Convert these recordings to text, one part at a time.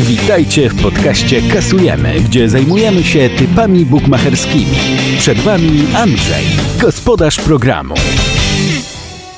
Witajcie w podcaście Kasujemy, gdzie zajmujemy się typami bukmacherskimi. Przed Wami Andrzej, gospodarz programu.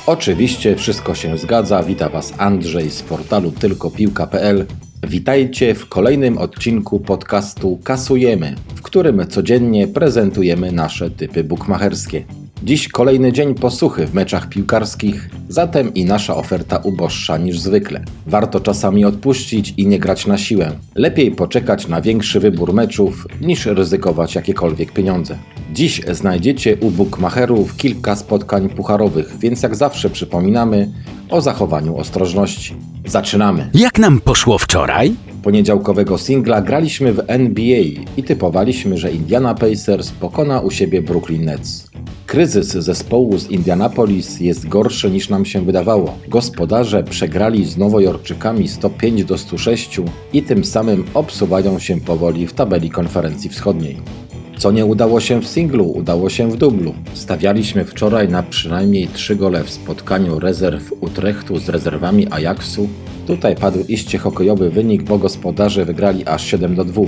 Oczywiście wszystko się zgadza. Wita Was Andrzej z portalu tylkopiłka.pl. Witajcie w kolejnym odcinku podcastu Kasujemy, w którym codziennie prezentujemy nasze typy bukmacherskie. Dziś kolejny dzień posłuchy w meczach piłkarskich, zatem i nasza oferta uboższa niż zwykle. Warto czasami odpuścić i nie grać na siłę. Lepiej poczekać na większy wybór meczów niż ryzykować jakiekolwiek pieniądze. Dziś znajdziecie u bukmacherów kilka spotkań pucharowych, więc jak zawsze przypominamy o zachowaniu ostrożności. Zaczynamy! Jak nam poszło wczoraj? Poniedziałkowego singla graliśmy w NBA i typowaliśmy, że Indiana Pacers pokona u siebie Brooklyn Nets. Kryzys zespołu z Indianapolis jest gorszy niż nam się wydawało. Gospodarze przegrali z Nowojorczykami 105 do 106 i tym samym obsuwają się powoli w tabeli konferencji wschodniej. Co nie udało się w singlu, udało się w dublu. Stawialiśmy wczoraj na przynajmniej 3 gole w spotkaniu rezerw Utrechtu z rezerwami Ajaxu. Tutaj padł iście hokejowy wynik, bo gospodarze wygrali aż 7 do 2.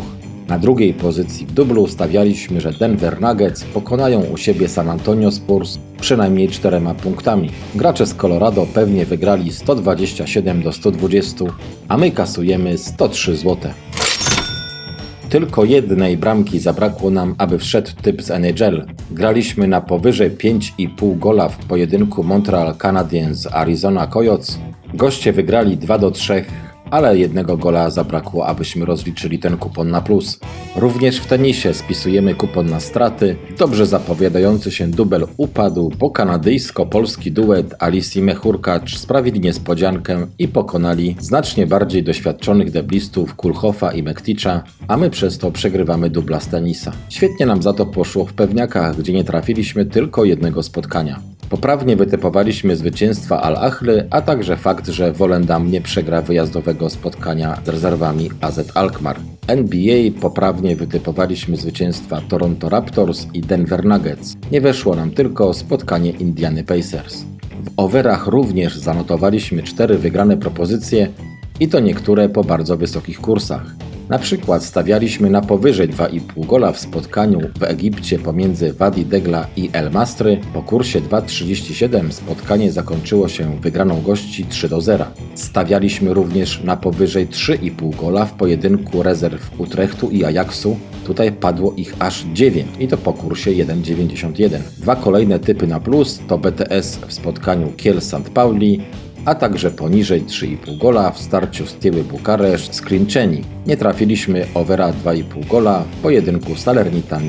Na drugiej pozycji w dublu stawialiśmy, że Denver Nuggets pokonają u siebie San Antonio Spurs przynajmniej czterema punktami. Gracze z Colorado pewnie wygrali 127 do 120, a my kasujemy 103 zł. Tylko jednej bramki zabrakło nam, aby wszedł typ z NHL. Graliśmy na powyżej 5,5 gola w pojedynku Montreal Canadiens z Arizona Coyotes. Goście wygrali 2 do 3, ale jednego gola zabrakło, abyśmy rozliczyli ten kupon na plus. Również w tenisie spisujemy kupon na straty. Dobrze zapowiadający się dubel upadł, bo kanadyjsko-polski duet Alicji Mechurkacz sprawili niespodziankę i pokonali znacznie bardziej doświadczonych deblistów Kulhofa i Mekticza, a my przez to przegrywamy dubla z tenisa. Świetnie nam za to poszło w pewniakach, gdzie nie trafiliśmy tylko jednego spotkania. Poprawnie wytypowaliśmy zwycięstwa Al-Achly, a także fakt, że Volendam nie przegra wyjazdowego spotkania z rezerwami AZ Alkmaar. NBA poprawnie wytypowaliśmy zwycięstwa Toronto Raptors i Denver Nuggets. Nie weszło nam tylko spotkanie Indiany Pacers. W overach również zanotowaliśmy cztery wygrane propozycje i to niektóre po bardzo wysokich kursach. Na przykład stawialiśmy na powyżej 2,5 gola w spotkaniu w Egipcie pomiędzy Wadi Degla i El Mastry. Po kursie 2,37 spotkanie zakończyło się wygraną gości 3 do 0. Stawialiśmy również na powyżej 3,5 gola w pojedynku rezerw Utrechtu i Ajaxu. Tutaj padło ich aż 9 i to po kursie 1,91. Dwa kolejne typy na plus to BTS w spotkaniu Kiel St. Pauli a także poniżej 3,5 gola w starciu z Tyły Bukareszt z Krinczeni. Nie trafiliśmy overa 2,5 gola w pojedynku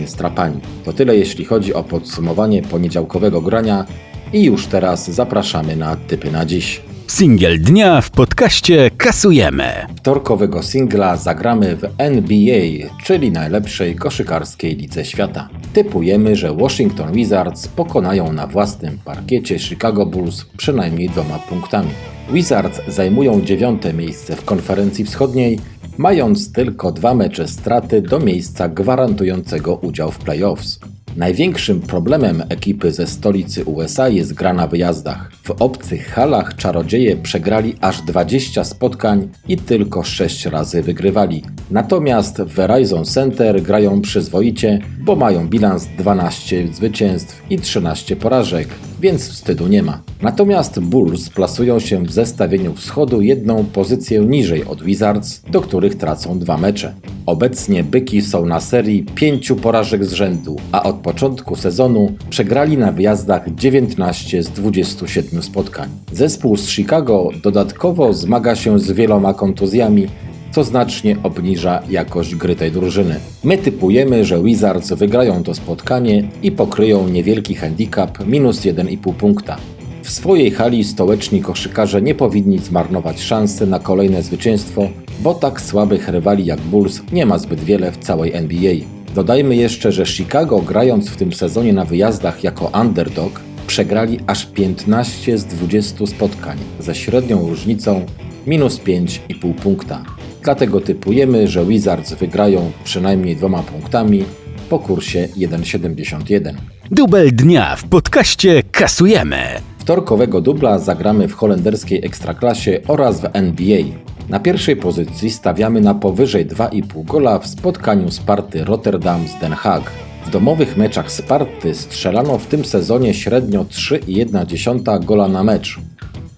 z Trapani. To tyle jeśli chodzi o podsumowanie poniedziałkowego grania i już teraz zapraszamy na typy na dziś. Singiel dnia w podcaście Kasujemy. Wtorkowego singla zagramy w NBA, czyli najlepszej koszykarskiej lidze świata. Typujemy, że Washington Wizards pokonają na własnym parkiecie Chicago Bulls przynajmniej dwoma punktami. Wizards zajmują dziewiąte miejsce w konferencji wschodniej, mając tylko dwa mecze straty do miejsca gwarantującego udział w playoffs. Największym problemem ekipy ze stolicy USA jest gra na wyjazdach. W obcych halach czarodzieje przegrali aż 20 spotkań i tylko 6 razy wygrywali. Natomiast w Verizon Center grają przyzwoicie, bo mają bilans 12 zwycięstw i 13 porażek, więc wstydu nie ma. Natomiast Bulls plasują się w zestawieniu wschodu jedną pozycję niżej od Wizards, do których tracą dwa mecze. Obecnie byki są na serii pięciu porażek z rzędu, a od początku sezonu przegrali na wyjazdach 19 z 27 spotkań. Zespół z Chicago dodatkowo zmaga się z wieloma kontuzjami, co znacznie obniża jakość gry tej drużyny. My typujemy, że Wizards wygrają to spotkanie i pokryją niewielki handicap minus 1,5 punkta. W swojej hali stołeczni koszykarze nie powinni zmarnować szansy na kolejne zwycięstwo, bo tak słabych rywali jak Bulls nie ma zbyt wiele w całej NBA. Dodajmy jeszcze, że Chicago grając w tym sezonie na wyjazdach jako underdog przegrali aż 15 z 20 spotkań ze średnią różnicą minus 5,5 punkta. Dlatego typujemy, że Wizards wygrają przynajmniej dwoma punktami po kursie 1,71. Dubel dnia w podcaście Kasujemy. Wtorkowego dubla zagramy w holenderskiej ekstraklasie oraz w NBA. Na pierwszej pozycji stawiamy na powyżej 2,5 gola w spotkaniu Sparty Rotterdam z Den Haag. W domowych meczach Sparty strzelano w tym sezonie średnio 3,1 gola na mecz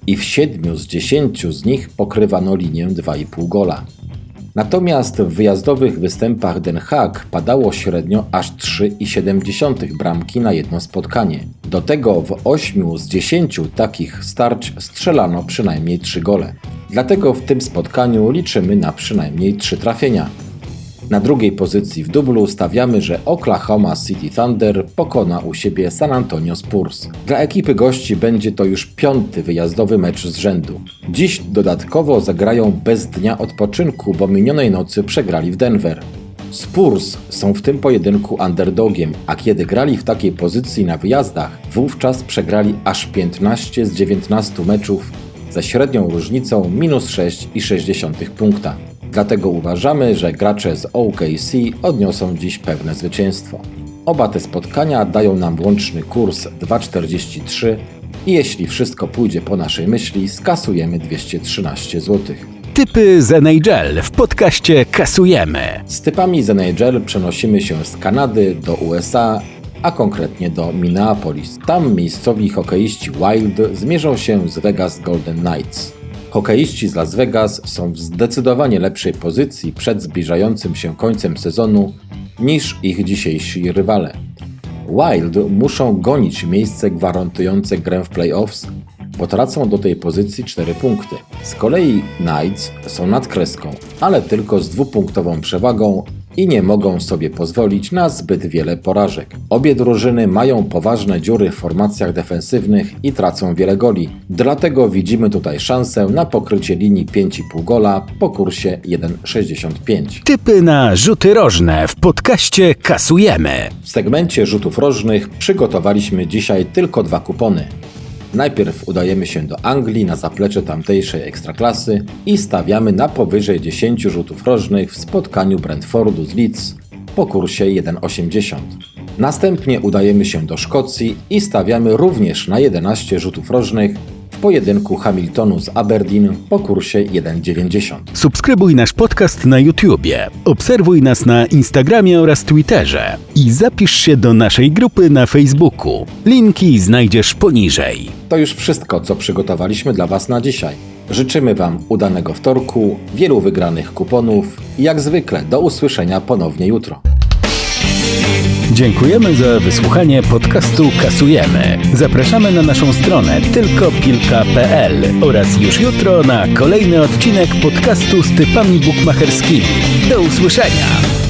i w 7 z 10 z nich pokrywano linię 2,5 gola. Natomiast w wyjazdowych występach Den Haag padało średnio aż 3,7 bramki na jedno spotkanie. Do tego w 8 z 10 takich starć strzelano przynajmniej 3 gole. Dlatego w tym spotkaniu liczymy na przynajmniej 3 trafienia. Na drugiej pozycji w dublu stawiamy, że Oklahoma City Thunder pokona u siebie San Antonio Spurs. Dla ekipy gości będzie to już piąty wyjazdowy mecz z rzędu. Dziś dodatkowo zagrają bez dnia odpoczynku, bo minionej nocy przegrali w Denver. Spurs są w tym pojedynku underdogiem, a kiedy grali w takiej pozycji na wyjazdach, wówczas przegrali aż 15 z 19 meczów ze średnią różnicą minus 6,6 punkta. Dlatego uważamy, że gracze z OKC odniosą dziś pewne zwycięstwo. Oba te spotkania dają nam łączny kurs 2,43 i jeśli wszystko pójdzie po naszej myśli, skasujemy 213 zł. Typy z NHL w podcaście Kasujemy. Z typami z NHL przenosimy się z Kanady do USA, a konkretnie do Minneapolis. Tam miejscowi hokeiści Wild zmierzą się z Vegas Golden Knights. Hokeiści z Las Vegas są w zdecydowanie lepszej pozycji przed zbliżającym się końcem sezonu niż ich dzisiejsi rywale. Wild muszą gonić miejsce gwarantujące grę w playoffs, bo tracą do tej pozycji 4 punkty. Z kolei Knights są nad kreską, ale tylko z dwupunktową przewagą i nie mogą sobie pozwolić na zbyt wiele porażek. Obie drużyny mają poważne dziury w formacjach defensywnych i tracą wiele goli. Dlatego widzimy tutaj szansę na pokrycie linii 5,5 gola po kursie 1,65. Typy na rzuty rożne w podcaście Kasujemy. W segmencie rzutów rożnych przygotowaliśmy dzisiaj tylko dwa kupony. Najpierw udajemy się do Anglii na zaplecze tamtejszej ekstraklasy i stawiamy na powyżej 10 rzutów rożnych w spotkaniu Brentfordu z Leeds po kursie 1,80. Następnie udajemy się do Szkocji i stawiamy również na 11 rzutów rożnych pojedynku Hamiltonu z Aberdeen po kursie 1,90. Subskrybuj nasz podcast na YouTubie, obserwuj nas na Instagramie oraz Twitterze i zapisz się do naszej grupy na Facebooku. Linki znajdziesz poniżej. To już wszystko, co przygotowaliśmy dla Was na dzisiaj. Życzymy Wam udanego wtorku, wielu wygranych kuponów i jak zwykle do usłyszenia ponownie jutro. Dziękujemy za wysłuchanie podcastu Kasujemy. Zapraszamy na naszą stronę tylkopilka.pl oraz już jutro na kolejny odcinek podcastu z typami bukmacherskimi. Do usłyszenia!